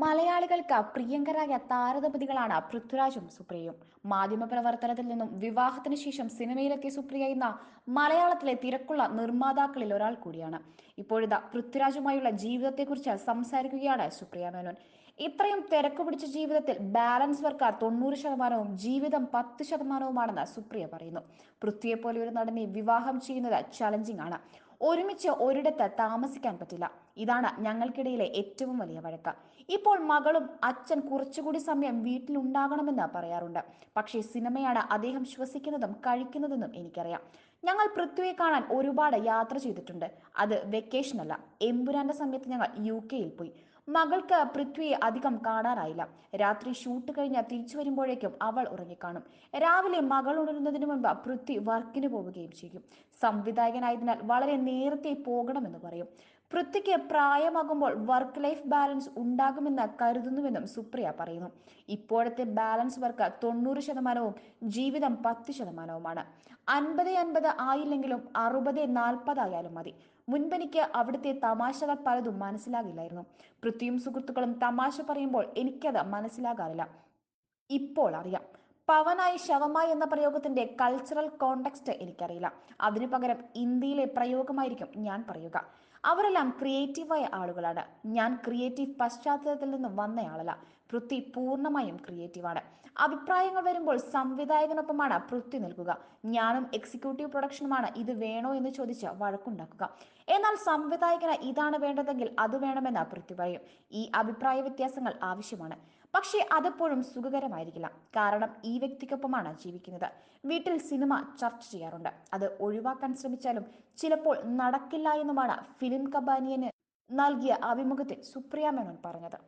മലയാളികൾക്ക് പ്രിയങ്കരായ താരദമ്പതികളാണ് പൃഥ്വിരാജും സുപ്രിയയും. മാധ്യമപ്രവർത്തനത്തിൽ നിന്നും വിവാഹത്തിന് ശേഷം സിനിമയിലെത്തിയ സുപ്രിയ എന്ന മലയാളത്തിലെ തിരക്കുള്ള നിർമ്മാതാക്കളിൽ ഒരാൾ കൂടിയാണ്. ഇപ്പോഴിതാ പൃഥ്വിരാജുമായുള്ള ജീവിതത്തെക്കുറിച്ച് സംസാരിക്കുകയാണ് സുപ്രിയ മേനോൻ. ഇത്രയും തിരക്ക് പിടിച്ച ജീവിതത്തിൽ ബാലൻസ് വർക്ക് തൊണ്ണൂറ് ശതമാനവും ജീവിതം പത്ത് ശതമാനവുമാണെന്ന് സുപ്രിയ പറയുന്നു. പൃഥ്വിയെ പോലെ ഒരു നടനെ വിവാഹം ചെയ്യുന്നത് ചലഞ്ചിങ് ആണ്. ഒരുമിച്ച് ഒരിടത്ത് താമസിക്കാൻ പറ്റില്ല. ഇതാണ് ഞങ്ങൾക്കിടയിലെ ഏറ്റവും വലിയ വഴക്ക്. ഇപ്പോൾ മകളും അച്ഛൻ കുറച്ചുകൂടി സമയം വീട്ടിലുണ്ടാകണമെന്ന് പറയാറുണ്ട്. പക്ഷേ സിനിമയാണ് അദ്ദേഹം ശ്വസിക്കുന്നതും കഴിക്കുന്നതെന്നും എനിക്കറിയാം. ഞങ്ങൾ പൃഥ്വിയെ കാണാൻ ഒരുപാട് യാത്ര ചെയ്തിട്ടുണ്ട്. അത് വെക്കേഷൻ അല്ല. എമ്പുരാന്റെ സമയത്ത് ഞങ്ങൾ യു കെയിൽ പോയി. മകൾക്ക് പൃഥ്വിയെ അധികം കാണാനായില്ല. രാത്രി ഷൂട്ട് കഴിഞ്ഞ് തിരിച്ചു വരുമ്പോഴേക്കും അവൾ ഉറങ്ങിക്കാണും. രാവിലെ മകൾ ഉണരുന്നതിന് മുൻപ് പൃഥ്വി വർക്കിന് പോവുകയും ചെയ്യും. സംവിധായകനായതിനാൽ വളരെ നേരത്തെ പോകണമെന്ന് പറയും. പൃഥ്വിക്ക് പ്രായമാകുമ്പോൾ വർക്ക് ലൈഫ് ബാലൻസ് ഉണ്ടാകുമെന്ന് കരുതുന്നുവെന്നും സുപ്രിയ പറയുന്നു. ഇപ്പോഴത്തെ ബാലൻസ് വർക്ക് തൊണ്ണൂറ് ശതമാനവും ജീവിതം പത്ത് ശതമാനവുമാണ്. അൻപത് അൻപത് ആയില്ലെങ്കിലും അറുപത് നാൽപ്പതായാലും മതി. മുൻപെനിക്ക് അവിടുത്തെ തമാശകൾ പലതും മനസ്സിലാകില്ലായിരുന്നു. പൃഥ്വിയും സുഹൃത്തുക്കളും തമാശ പറയുമ്പോൾ എനിക്കത് മനസ്സിലാകാറില്ല. ഇപ്പോൾ അറിയാം. പവനായി ശവമായി എന്ന പ്രയോഗത്തിന്റെ കൾച്ചറൽ കോണ്ടെക്സ്റ്റ് എനിക്കറിയില്ല. അതിനു പകരം ഇന്ത്യയിലെ പ്രയോഗമായിരിക്കും ഞാൻ പറയുക. അവരെല്ലാം ക്രിയേറ്റീവായ ആളുകളാണ്. ഞാൻ ക്രിയേറ്റീവ് പശ്ചാത്തലത്തിൽ നിന്ന് വന്നയാളല്ല. പൃഥ്വി പൂർണമായും ക്രിയേറ്റീവാണ്. അഭിപ്രായങ്ങൾ വരുമ്പോൾ സംവിധായകനൊപ്പമാണ് പൃഥ്വി നിൽക്കുക. ഞാനും എക്സിക്യൂട്ടീവ് പ്രൊഡക്ഷനുമാണ്. ഇത് വേണോ എന്ന് ചോദിച്ച് വഴക്കുണ്ടാക്കുക. എന്നാൽ സംവിധായകന് ഇതാണ് വേണ്ടതെങ്കിൽ അത് വേണമെന്ന് പൃഥ്വി പറയും. ഈ അഭിപ്രായ വ്യത്യാസങ്ങൾ ആവശ്യമാണ്. പക്ഷേ അതെപ്പോഴും സുഖകരമായിരിക്കില്ല. കാരണം ഈ വ്യക്തിക്കൊപ്പമാണ് ജീവിക്കുന്നത്. വീട്ടിൽ സിനിമ ചർച്ച ചെയ്യാറുണ്ട്. അത് ഒഴിവാക്കാൻ ശ്രമിച്ചാലും ചിലപ്പോൾ നടക്കില്ല എന്നുമാണ് ഫിലിം കമ്പാനിയന് നൽകിയ അഭിമുഖത്തിൽ സുപ്രിയ മേനോൻ പറഞ്ഞത്.